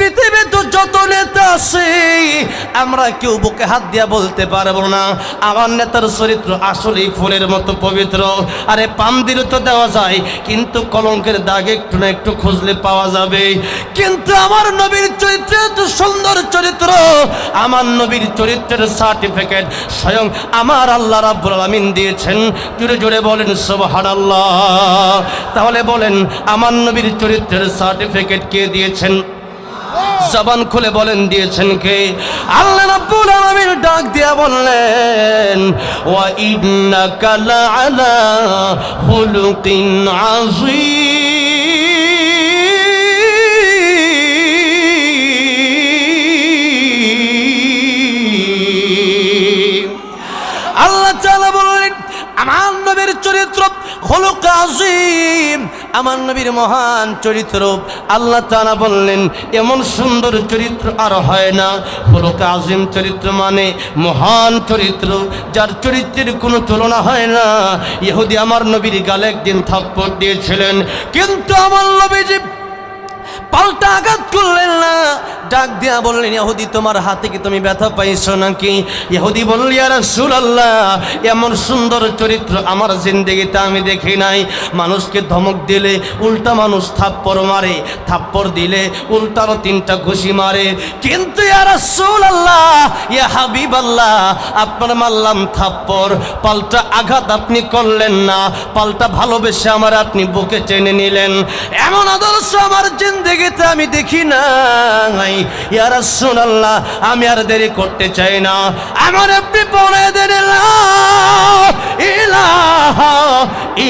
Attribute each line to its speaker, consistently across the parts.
Speaker 1: পৃথিবীতে যত নেতা আছে, আমরা কেউ বুকে হাত দিয়া বলতে পারব না। আমার নেতার চরিত্র আসলেই ফুলের মতো পবিত্র। আরে পাম দিলে তো দেওয়া যায়, কিন্তু কলঙ্কের দাগ একটু না একটু খুঁজলে পাওয়া যাবে। কিন্তু আমার নবীর চরিত্র এত সুন্দর চরিত্র। আমার নবীর চরিত্রের সার্টিফিকেট স্বয়ং আমার আল্লাহ রাব্বুল আলামিন দিয়েছেন। জুড়ে জুড়ে বলেন, সুবহানাল্লাহ। তাহলে বলেন, আমার নবীর চরিত্রের সার্টিফিকেট কে দিয়েছেন? জবান খুলে বলেন, দিয়েছেন কে? আল্লাহ রাব্বুল আলামিন ডাক দিয়া বললেন, ওয়া ইন্নাকা লাআলা খুলুকিন আযীম। আল্লাহ তাআলা বললেন, আমার নবীর চরিত্র হলুক আজিম আমার নবীর মহান চরিত্র। আল্লাহ তালা বললেন, এমন সুন্দর চরিত্র আর হয় না। হলুক আজিম চরিত্র মানে মহান চরিত্র। যার চরিত্রের কোনো তুলনা হয় না। ইহুদি আমার নবীর গালে একদিন থাপ্পড় দিয়েছিলেন। কিন্তু আমার যে পাল্টা আঘাত করলেন না ডাক দিয়া বললেন ইহুদি তোমার হাতে কি তুমি ব্যথা পাইছো নাকি? ইহুদি বললি আর আল্লাহ এমন সুন্দর চরিত্র আমার জিন্দগিতে আমি দেখি নাই। মানুষকে ধমক দিলে উল্টা মানুষ থাপ্পড় মারে, থাপ্পড় দিলে উল্টারও তিনটা ঘুষি মারে। কিন্তু আল্লাহ ইয়া হাবিব আল্লাহ আপনার মারলাম থাপ্পড়। পাল্টা আঘাত আপনি করলেন না, পাল্টা ভালোবেসে আমার আপনি বুকে টেনে নিলেন। এমন আদর্শ আমার জিন্দগিতে আমি দেখি নাই। ইয়া রাসূলুল্লাহ আমি আর দেরি করতে চাই না। আমার আপনি পড়ে দেন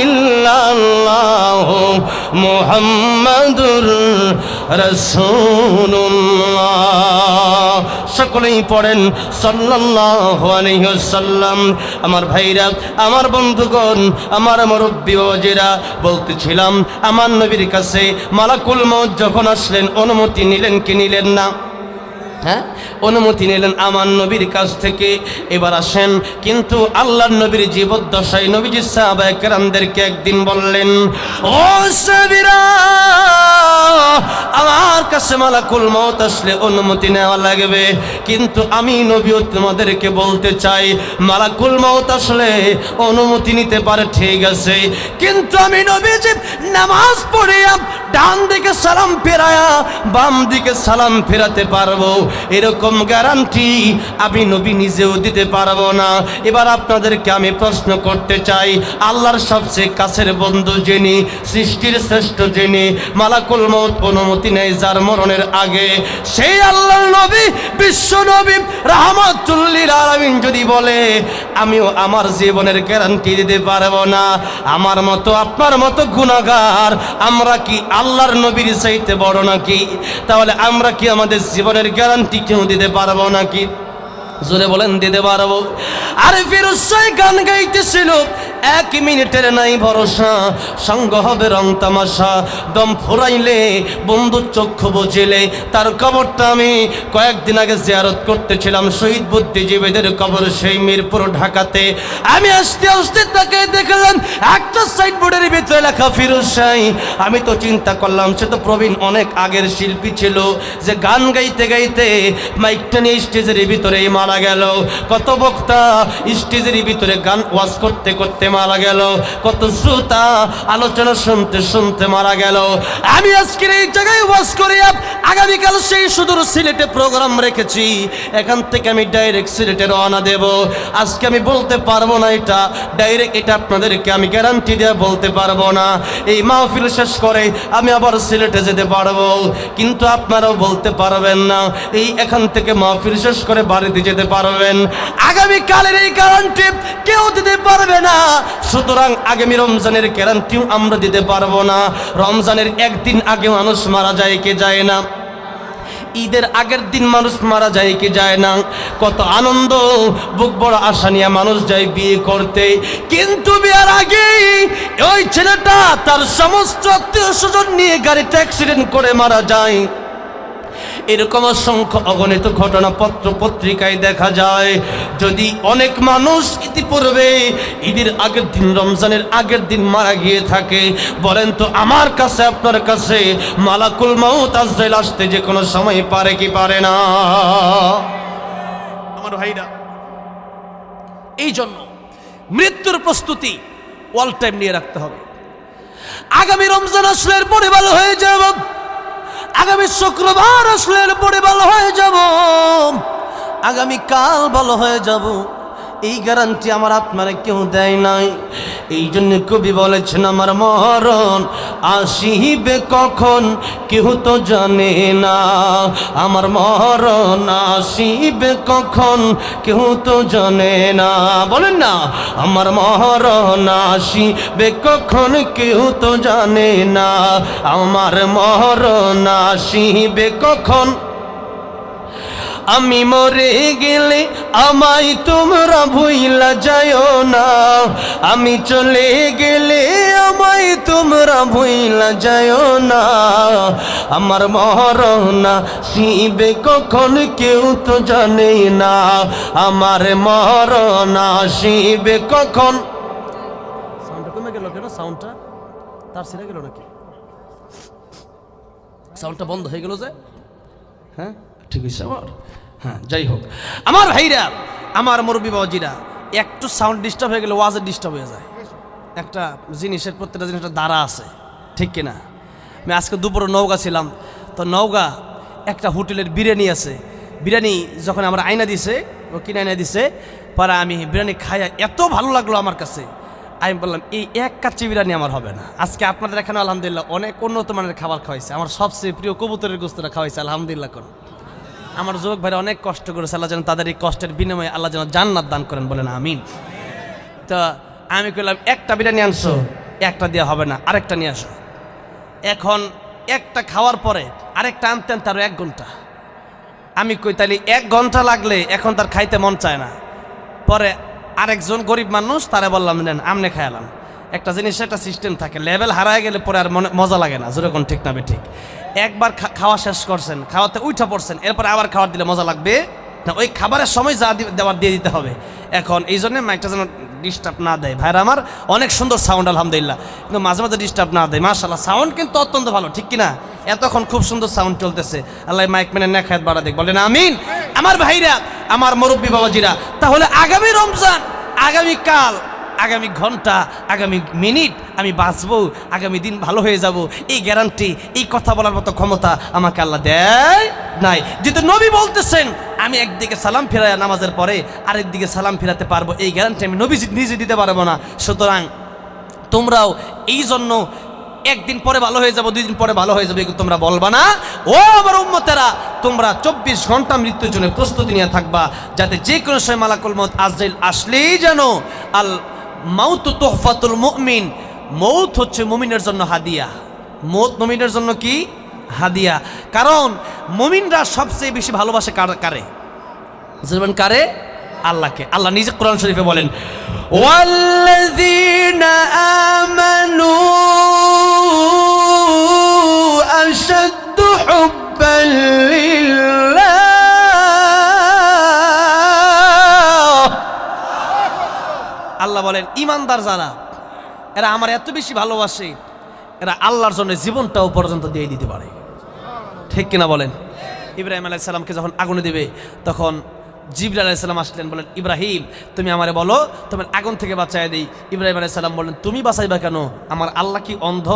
Speaker 1: ইল্লাল্লাহ মুহাম্মাদুর সকলেই পড়েন সাল্লাম আমার ভাইরা, আমার বন্ধুগণ, আমার মুরব্বীরা বলতেছিলাম, আমার নবীর কাছে মালাকুল মত যখন আসলেন, অনুমতি নিলেন কি নিলেন না? হ্যাঁ? অনুমতি নিলেন আমার নবীর কাছ থেকে। এবার আসেন, কিন্তু আল্লাহর নবীর জীবদ্দশায় নবীজি সাহাবায়ে কেরামদেরকে একদিন বললেন, ও সাবিরা আমার কাছে মালাকুল মউত আসলে অনুমতি নেওয়া লাগবে। কিন্তু আমি নবীও তোমাদেরকে বলতে চাই, মালাকুল মউত আসলে অনুমতি নিতে পারে, ঠিক আছে। কিন্তু আমি নবীজি নামাজ পড়িয়া ডান দিকে সালাম ফেরায়া বাম দিকে সালাম ফেরাতে পারব। এরকম গ্যারান্টি আমি নবী নিজেও দিতে পারব না। এবার আপনাদেরকে আমি প্রশ্ন করতে চাই, আল্লাহর সবচেয়ে কাছের বন্ধু যিনি, সৃষ্টির শ্রেষ্ঠ যিনি, মালাকুল মত অনুমতি নেই যার মরণের আগে, সেই আল্লাহর নবী, বিশ্ব নবী, রাহমাতুল্লিল আলামিন যদি বলে, আমিও আমার জীবনের গ্যারান্টি দিতে পারব না। আমার মতো, আপনার মতো গুণাগার আমরা কি আল্লাহর নবীর চাইতে বড় নাকি? তাহলে আমরা কি আমাদের জীবনের গ্যারান্টি কেউ দিতে পারব নাকি? জোরে বলেন দিতে পারব। আরে ফিরোজ গান গাইতেছিল। এক মিনিটের নাই ভরসা, সঙ্গ হবে রং তামাশা। দম ফুরাইলে, বন্ধু চক্ষু বুঝিলে। তার কবরটা আমি কয়েকদিন আগে জিয়ারত করতেছিলাম, শহীদ বুদ্ধিজীবীদের কবর সেই মিরপুর ঢাকাতে। আমি আসতে আসতে তাকে দেখলাম, একটা সাইড বোর্ডের ভিতরে লেখা, ফিরোজ শাহ। আমি তো চিন্তা করলাম, সে তো প্রবীণ, অনেক আগের শিল্পী ছিল, যে গান গাইতে গাইতে মাইকটা নিয়ে স্টেজের ভিতরেই মারা গেল। কত বক্তা স্টেজের ভিতরে গান ওয়াজ করতে করতে মারা গেল। কত শ্রোতা আলোচনা শুনতে শুনতে মারা গেল। আমি আজকের এই জায়গায় ওয়াজ করি আগামীকাল সেই সুদূর সিলেটে প্রোগ্রাম রেখেছি। এখান থেকে আমি ডাইরেক্ট সিলেটে রওনা দেব। আজকে আমি বলতে পারব না এটা। ডাইরেক্ট এটা আপনাদেরকে আমি গ্যারান্টি দিয়ে বলতে পারব না। এই মাহফিল শেষ করে আমি আবার সিলেটে যেতে পারব। কিন্তু আপনারাও বলতে পারবেন না, এই এখান থেকে মাহফিল শেষ করে বাড়িতে যেতে পারবেন। আগামী কালের এই গ্যারান্টি কেউ দিতে পারবে না। সুতরাং আগামী রমজানের গ্যারান্টিও আমরা দিতে পারব না। রমজানের একদিন আগে মানুষ মারা যায়, কে যায় না? ঈদের আগের দিন মানুষ মারা যায়, কি যায় না? কত আনন্দ, বুক বড় আশা নিয়ে মানুষ যায় বিয়ে করতে। কিন্তু বিয়ার আগে ওই ছেলেটা তার সমস্ত আত্মীয় স্বজন নিয়ে গাড়িতে অ্যাক্সিডেন্ট করে মারা যায়। এরকম অসংখ্য অগণিত ঘটনা পত্র পত্রিকায় দেখা যায়। যদি অনেক মানুষ ইতিপূর্বে ঈদের আগের দিন, রমজানের আগের দিন মারা গিয়ে থাকে, বলেন তো আমার কাছে, আপনার কাছে মালাকুল মাউত আজরাইল আসতে যে কোনো সময় পারে কি পারে না?
Speaker 2: আমার ভাইরা, এই জন্য মৃত্যুর প্রস্তুতি অল টাইম নিয়ে রাখতে হবে। আগামী রমজান আসলে পরে ভালো হয়ে যাব। আগামী শুক্রবার আসলে পরে ভালো হয়ে যাব।
Speaker 1: আগামী কাল ভালো হয়ে যাব। এই গ্যারান্টি আমার আপনারা কেউ দেয় নাই। এই জন্য কবি বলেছেন, আমার মরণ আসিবে কখন? কেহ তো জানে না। আমার মরণ আসিবে কখন? কেহ তো জানে না। বলেন না, আমার মরণ আসিবে কখন? কেউ তো জানে না। আমার মরণ আসিবে কখন? আমি মরে গেলে আমায় তোমরা ভুইলা যায়ও না। আমি চলে গেলে আমায় তোমরা ভুইলা যায়ও না। আমার মরনা শিবে কখন কেউ তো জানে না। আমার মরনা শিবে কখন সাউন্ডটা কমে গেল কেন? সাউন্ডটা তার ছেড়ে গেল নাকি?
Speaker 2: সাউন্ডটা বন্ধ হয়ে গেল যে।
Speaker 1: হ্যাঁ? ঠিক আছে আমার? হ্যাঁ যাই হোক।
Speaker 2: আমার ভাইরা, আমার মুরব্বী বাবাজিরা, একটু সাউন্ড ডিস্টার্ব হয়ে গেলে ওয়াজের ডিস্টার্ব হয়ে যায়। একটা জিনিসের প্রত্যেকটা জিনিসটা দ্বারা আছে, ঠিক কিনা? আমি আজকে দুপুরে নৌকা ছিলাম, তো নৌকা একটা হোটেলের বিরিয়ানি আছে। বিরিয়ানি যখন আমার আয়না দিছে, ও কিনে আয়না দিছে, পরে আমি বিরিয়ানি খাইয়া এত ভালো লাগল আমার কাছে। আমি বললাম, এই এক কাচ্চি বিরিয়ানি আমার হবে না। আজকে আপনাদের এখানে আলহামদুলিল্লাহ অনেক উন্নত মানের খাবার খাওয়াইছে। আমার সবচেয়ে প্রিয় কবুতরের গোস্তটা খাওয়াইছে, আলহামদুলিল্লাহ কোন আমার যুবক ভাইরা অনেক কষ্ট করেছে, আল্লাহ যেন তাদের এই কষ্টের বিনিময়ে আল্লাহ যেন জান্নাত দান করেন বলেন, আমিন। তো আমি কইলাম, একটা বিরিয়ানি আনছো, একটা দেওয়া হবে না, আরেকটা নিয়ে আসো। এখন একটা খাওয়ার পরে আরেকটা আনতে আনতে আরও এক ঘণ্টা। আমি কই তাহলে এক ঘণ্টা লাগলে এখন তার খাইতে মন চায় না। পরে আরেকজন গরিব মানুষ তারে বললাম, নেন, আমনে খাইলাম একটা জিনিস, একটা সিস্টেম থাকে লেভেল হারায় গেলে পরে আর মজা লাগে না যেরকম ঠিক না ঠিক। একবার খাওয়া শেষ করছেন, খাওয়াতে উঠা পড়ছেন, এরপরে আবার খাবার দিলে মজা লাগবে। না, ওই খাবারের সময় যা দেওয়ার দিয়ে দিতে হবে। এখন এই জন্য মাইকটা যেন ডিস্টার্ব না দেয়। ভাইরা আমার, অনেক সুন্দর সাউন্ড আলহামদুলিল্লাহ। কিন্তু মাঝে মাঝে ডিস্টার্ব না দেয়। মাশাল্লাহ সাউন্ড কিন্তু অত্যন্ত ভালো, ঠিক কিনা? এতক্ষণ খুব সুন্দর সাউন্ড চলতেছে। আল্লাহ মাইক মেনে নেখায়াত বাড়া দেখ বলেন আমিন। আমার ভাইরা, আমার মুরব্বী বাবাজিরা, তাহলে আগামী রমজান আগামী কাল আগামী ঘণ্টা, আগামী মিনিট আমি বাঁচবো, আগামী দিন ভালো হয়ে যাব। এই গ্যারান্টি এই কথা বলার মতো ক্ষমতা আমাকে আল্লাহ দেয় নাই। যেহেতু নবী বলতেছেন, আমি একদিকে সালাম ফিরাই নামাজের পরে আরেকদিকে সালাম ফেরাতে পারব। এই গ্যারান্টি আমি নবী নিজে দিতে পারব না। সুতরাং তোমরাও এই জন্য একদিন পরে ভালো হয়ে যাব, দুই দিন পরে ভালো হয়ে যাবে তোমরা বলবা না। ও আমার উম্মতেরা, তোমরা চব্বিশ ঘণ্টা মৃত্যুর জন্য প্রস্তুতি নিয়ে থাকবা, যাতে যে কোনো সময় মালাকুল মত আসলেই যেন আল মাউতু তোহফাতুল মুমিন। মৌত হচ্ছে মুমিনের জন্য হাদিয়া। মৌত মুমিনের জন্য কি? হাদিয়া। কারণ মুমিনরা সবচেয়ে বেশি ভালোবাসে কারে বুঝলেন কারে? আল্লাহকে। আল্লাহ নিজে কোরআন শরীফে বলেন,
Speaker 1: ওয়াল্লাযীনা আমানু
Speaker 2: আল্লাহ বলেন, ইমানদার যারা, এরা আমার এত বেশি ভালোবাসে, এরা আল্লাহর জন্য জীবনটাও পর্যন্ত দিয়ে দিতে পারে। ঠিক কিনা বলেন? ইব্রাহিম আলাইসাল্লামকে যখন আগুনে দেবে, তখন জিবরা আলাইসাল্লাম আসলেন, বলেন, ইব্রাহিম, তুমি আমারে বলো, তোমার আগুন থেকে বাঁচাই দিই। ইব্রাহিম আলাইসাল্লাম বললেন, তুমি বাঁচাইবা কেন? আমার আল্লাহ কি অন্ধ?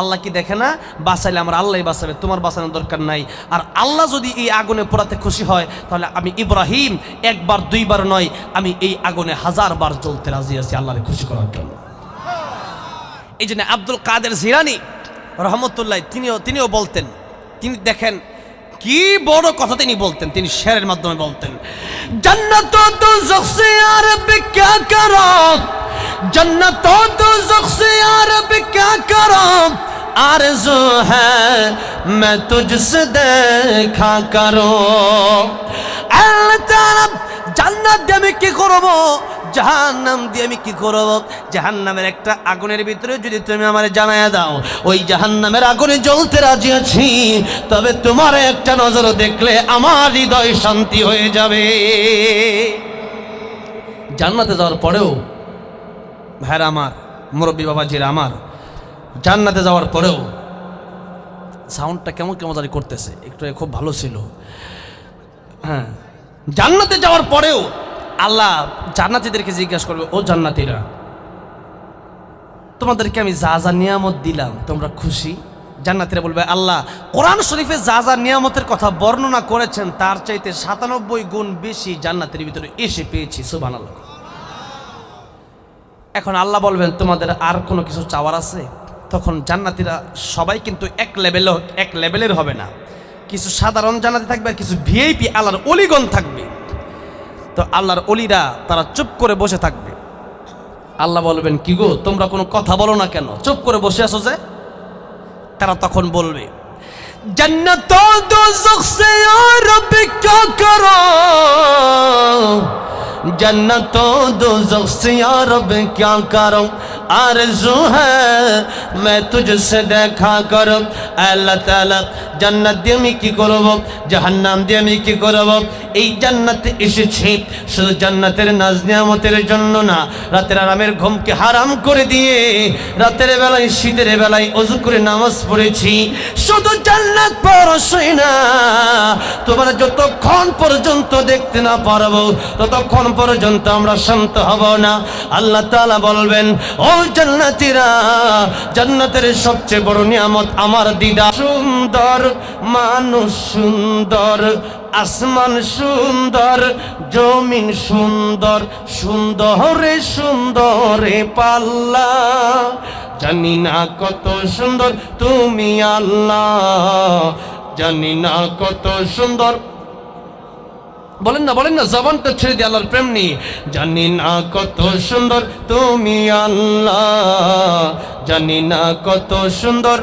Speaker 2: আল্লাহ কি দেখে না? বাঁচাইলে আমার আল্লাহই বাঁচাবে, তোমার বাঁচানোর দরকার নাই। আর আল্লাহ যদি এই আগুনে পোড়াতে খুশি হয়, তাহলে আমি ইব্রাহিম একবার, দুইবার নয়, আমি এই আগুনে হাজার বার জ্বলতে রাজি আছি আল্লাহরে খুশি করার জন্য। এই জন্য আব্দুল কাদের জিরানি রহমতুল্লাহ, তিনিও তিনিও বলতেন, তিনি দেখেন কি বড় কথা তিনি বলতেন তিনি শেরের মাধ্যমে বলতেন
Speaker 1: जन्नत तो जुख से यार अब क्या करो जन्नत तो जुख से यार अब क्या करो आरज़ू है मैं तुझसे देखा करो
Speaker 2: আল্লাহ তাআলা জান্নাত দিয়ে আমি কি করব জাহান্নাম দিয়ে আমি কি করব? জাহান্নামের একটা আগুনের ভিতরে যদি তুমি আমার জানায়া দাও, ওই জাহান্নামের আগুনে জ্বলতে রাজি আছি, তবে তোমার একটা নজর দেখলে আমার হৃদয় শান্তি হয়ে যাবে। জান্নাতে যাওয়ার পরেও, ভাইরা আমার, মুরব্বী বাবাজির আমার, জান্নাতে যাওয়ার পরেও সাউন্ডটা কেমন কেমন জানি করতেছে, একটু খুব ভালো ছিল। হ্যাঁ জান্নাতে যাওয়ার পরেও আল্লাহ জান্নাতিদেরকে জিজ্ঞাসা করবে, ও জান্নাতিরা, তোমাদেরকে আমি যা যা নিয়ামত দিলাম, তোমরা খুশি? জান্নাতিরা বলবে, আল্লাহ, কোরআন শরীফে যা যা নিয়ামতের কথা বর্ণনা করেছেন, তার চাইতে সাতানব্বই গুণ বেশি জান্নাতের ভিতরে এসে পেয়েছি। সুবান এখন আল্লাহ বলবেন, তোমাদের আর কোনো কিছু চাওয়ার আছে? তখন জান্নাতিরা, সবাই কিন্তু এক লেভেল এক লেভেলের হবে না। কিছু সাধারণ জান্নাতি থাকবে আর কিছু ভিআইপি আল্লাহর অলিগণ থাকবে। তো আল্লাহর অলিরা তারা চুপ করে বসে থাকবে। আল্লাহ বলবেন, কি গো, তোমরা কোনো কথা বলো না কেন? চুপ করে বসে আছো যে? তারা তখন বলবে, জন্নতোঁ দোজখ সে রব ক্যা করো? جنتوں دوزخ سے یا رب کیا کروں آرزو ہے میں জান্নাত দিয়ে আমি কি করব? জাহান্নাম দিয়ে আমি কি করব? এই জান্নাতে এসেছি। শুধু জান্নাতের নাজ নিয়ামতের জন্য না, রাতের আরামের ঘুমকে হারাম করে দিয়ে, রাতের বেলায়, শীতের বেলায় অজু করে নামাজ পড়েছি। শুধু জান্নাত পরশই না, তোমরা যতক্ষণ পর্যন্ত দেখতে না পারব, ততক্ষণ পর্যন্ত আমরা শান্ত হব না। আল্লাহ তাআলা বলবেন, ও জান্নাতীরা, জান্নাতের সবচেয়ে বড় নিয়ামত আমার দিদা সুন্দর মানুষ সুন্দর, আসমান সুন্দর, জমিন সুন্দর, সুন্দরে সুন্দরে পাল্লা। জানি না কত সুন্দর, তুমি আল্লাহ। জানি না কত সুন্দর। বলেন না বলেন না, জবানটা ছেড়ে দিয়ে আল্লাহর প্রেম নিয়ে জানি না কত সুন্দর, তুমি আল্লাহ। জানি না কত সুন্দর।